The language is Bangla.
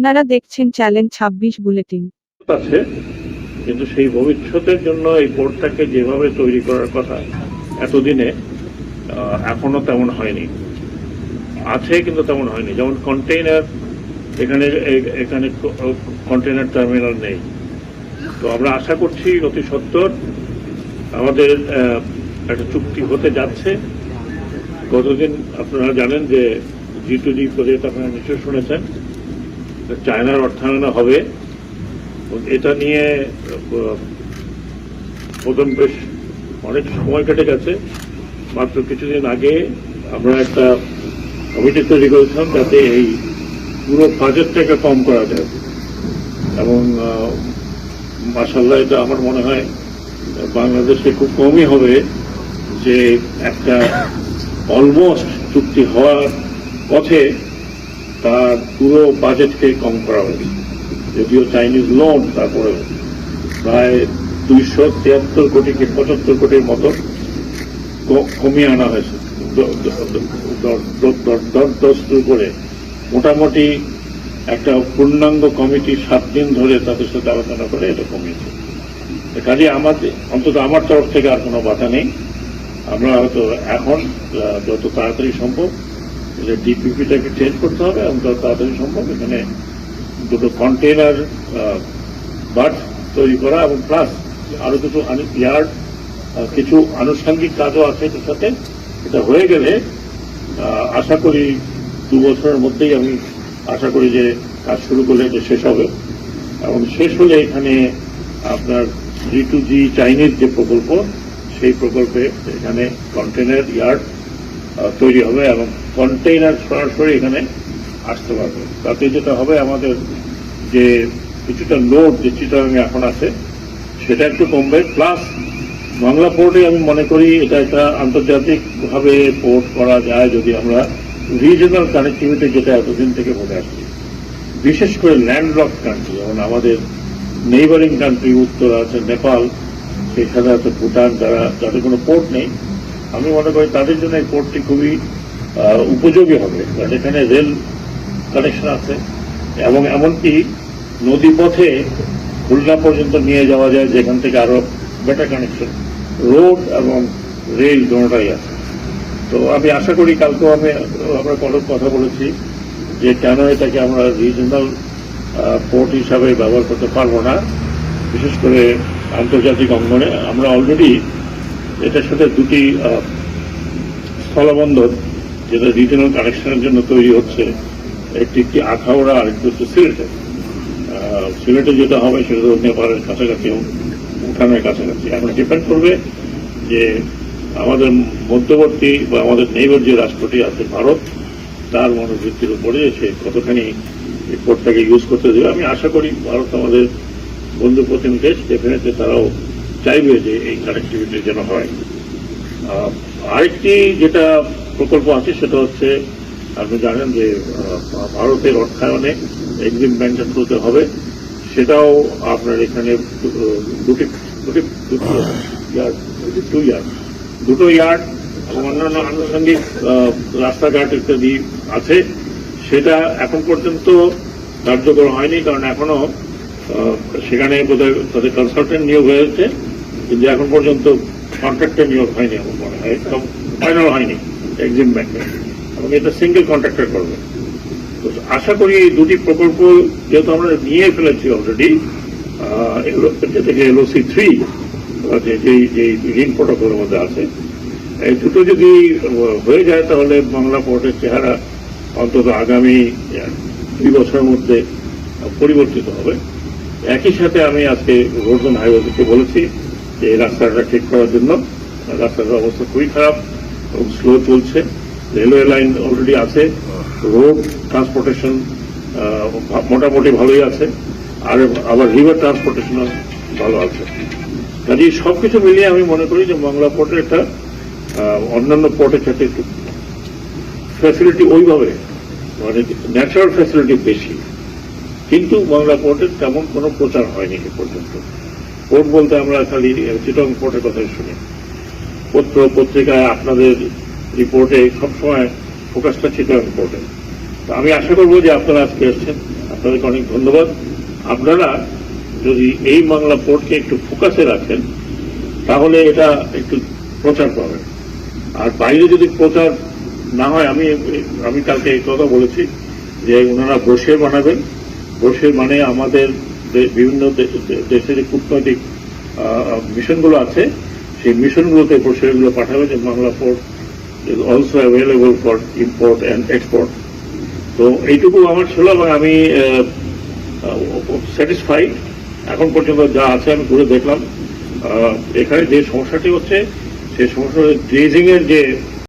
আপনারা দেখছেন চ্যালেঞ্জ ছাব্বিশ বুলেটিন। আছে, কিন্তু সেই ভবিষ্যতের জন্য এই বোর্ডটাকে যেভাবে তৈরি করার কথা, এতদিনে এখনও তেমন হয়নি। আছে কিন্তু তেমন হয়নি। যেমন কন্টেইনার এখানে এখানে কন্টেইনার টার্মিনাল নেই। তো আমরা আশা করছি অতি সত্তর আমাদের একটা চুক্তি হতে যাচ্ছে। গতদিন আপনারা জানেন যে জি টু জি প্রজেক্ট আপনারা নিশ্চয়ই শুনেছেন। চায়নার অর্থায়নে হবে। এটা নিয়ে প্রথম বেশ অনেক সময় কেটে গেছে। মাত্র কিছুদিন আগে আমরা একটা কমিটি তৈরি করেছিলাম যাতে এই পুরো বাজেটটাকে কম করা যায়। এবং মাসাল্লাহ এটা আমার মনে হয় বাংলাদেশে খুব কমই হবে যে একটা অলমোস্ট চুক্তি হওয়ার পথে তার পুরো বাজেটকে কম করা হয়েছে। যদিও চাইনিজ লোন তারপরে প্রায় দুইশো তিয়াত্তর কোটি কি পঁচাত্তর কোটির মতো কমিয়ে আনা হয়েছে। দ- দ- দ- দ- দ- দ- দর দস্তু করে মোটামুটি একটা পূর্ণাঙ্গ কমিটি সাত দিন ধরে তাদের সাথে আলোচনা করে এটা কমিয়েছে। কাজে আমাদের অন্তত আমার তরফ থেকে আর কোনো বাধা নেই। আমরা হয়তো এখন যত তাড়াতাড়ি সম্ভব ডিপিপিটাকে চেঞ্জ করতে হবে এবং তাড়াতাড়ি সম্ভব এখানে দুটো কন্টেনার বাট তৈরি করা এবং প্লাস আরও দুটো ইয়ার্ড কিছু আনুষঙ্গিক কাজও আছে এটার সাথে। এটা হয়ে গেলে আশা করি দু বছরের মধ্যেই আমি আশা করি যে কাজ শুরু করলে এটা শেষ হবে। এবং শেষ হলে এখানে আপনার জি টু জি চাইনিজ যে প্রকল্প, সেই প্রকল্পে এখানে কন্টেনার ইয়ার্ড তৈরি হবে এবং কন্টেইনার সরাসরি এখানে আসতে পারবে। তাতে যেটা হবে, আমাদের যে কিছুটা লোড যে চিটাগাং এখন আছে, সেটা একটু কমবে। প্লাস বাংলা পোর্টে আমি মনে করি এটা একটা আন্তর্জাতিকভাবে পোর্ট করা যায় যদি আমরা রিজনাল কানেক্টিভিটি যেটা এতদিন থেকে বলে আসছি। বিশেষ করে ল্যান্ডলক কান্ট্রি যেমন আমাদের নেইবারিং কান্ট্রি উত্তর আছে, নেপাল, সেখানে আছে ভুটান, যারা, যাদের কোনো পোর্ট নেই। আমি মনে করি তাদের জন্য এই পোর্টটি খুবই উপযোগী হবে। কারণ এখানে রেল কানেকশন আছে এবং এমনকি নদী পথে খুলনা পর্যন্ত নিয়ে যাওয়া যায়, যেখান থেকে আরও বেটার কানেকশন রোড এবং রেল দুটাই আছে। তো আমি আশা করি কালকেও আমি, আমরা কোনো কথা বলেছি যে কেন এটাকে আমরা রিজনাল পোর্ট হিসাবে ব্যবহার করতে পারব না। বিশেষ করে আন্তর্জাতিক অঙ্গনে আমরা অলরেডি এটার সাথে দুটি স্থলবন্দর, যেটা রিজনাল কানেকশনের জন্য তৈরি হচ্ছে। একটি একটি আখাউড়া, আর একটি হচ্ছে সিলেটে। সিলেটে যেটা হবে সেটা তো নেপালের কাছাকাছি ভুটানের কাছাকাছি। এখন ডিপেন্ড করবে যে আমাদের মধ্যবর্তী বা আমাদের নেইবার যে রাষ্ট্রটি আছে ভারত, তার মনোবৃত্তির উপরে সে কতখানি এই পোর্টটাকে ইউজ করতে দেবে। আমি আশা করি ভারত আমাদের বন্ধু প্রতিম দেশ ডেফিনেটলি তারাও চাইবে যে এই কানেক্টিভিটি যেন হয়। আরেকটি যেটা প্রকল্প আছে সেটা হচ্ছে, আপনি জানেন যে ভারতের অর্থায়নে এক্সিম ব্যাংকের থ্রুতে হবে। সেটাও আপনার এখানে দুটি দুটি দুটি ইয়ার্ড টু ইয়ার্ড দুটো ইয়ার্ড এবং অন্যান্য আনুষঙ্গিক রাস্তাঘাট ইত্যাদি আছে। সেটা এখন পর্যন্ত কার্যকর হয়নি, কারণ এখনও সেখানে বোধহয় তাদের কনসালটেন্ট নিয়োগ হয়েছে। কিন্তু এখন পর্যন্ত কন্ট্রাক্টর নিয়োগ হয়নি আমার মনে হয়। একদম ফাইনাল হয়নি এক্সিম ব্যাংকে এবং এটা সিঙ্গেল কন্ট্রাক্টর করবে। তো আশা করি এই দুটি প্রকল্প যেহেতু আমরা নিয়ে ফেলেছি অলরেডি থেকে এলওসি থ্রি যে যে ঋণ প্রোটোকলের মধ্যে আছে, এই দুটো যদি হয়ে যায় তাহলে বাংলা পোর্টের চেহারা অন্তত আগামী দুই বছরের মধ্যে পরিবর্তিত হবে। একই সাথে আমি আজকে রোডন হাইওয়েকে বলেছি যে এই রাস্তাটা ঠিক করার জন্য। রাস্তাটার অবস্থা খুবই খারাপ এবং স্লো চলছে। রেলওয়ে লাইন অলরেডি আছে। রোড ট্রান্সপোর্টেশন মোটামুটি ভালোই আছে। আর আবার রিভার ট্রান্সপোর্টেশনও ভালো আছে। কাজে সব কিছু মিলিয়ে আমি মনে করি যে বাংলা পোর্টের একটা অন্যান্য পোর্টের সাথে ফ্যাসিলিটি ওইভাবে মানে ন্যাচারাল ফ্যাসিলিটি বেশি। কিন্তু বাংলা পোর্টের তেমন কোনো প্রচার হয়নি এ পর্যন্ত। পোর্ট বলতে আমরা খালি চিটং পোর্টের কথাই শুনি। পত্র পত্রিকায় আপনাদের রিপোর্টে সবসময় ফোকাসটা চিটং পোর্টে তো আমি আশা করব যে আপনারা আজকে এসছেন। আপনাদেরকে অনেক ধন্যবাদ। আপনারা যদি এই বাংলা পোর্টকে একটু ফোকাসে রাখেন, তাহলে এটা একটু প্রচার পাবে আর বাইরে যদি প্রচার না হয়, আমি আমি কালকে এই কথা বলেছি যে ওনারা বসে বানাবেন। বসে মানে আমাদের বিভিন্ন দেশের যে কূটনৈতিক মিশনগুলো আছে, সেই মিশনগুলোতে এগুলো পাঠাবে যে Bangla port is also available for import and export তো এইটুকু আমার ছিল এবং আমি স্যাটিসফাইড এখন পর্যন্ত যা আছে আমি ঘুরে দেখলাম। এখানে যে সমস্যাটি হচ্ছে, সেই সমস্যা ড্রেজিংয়ের যে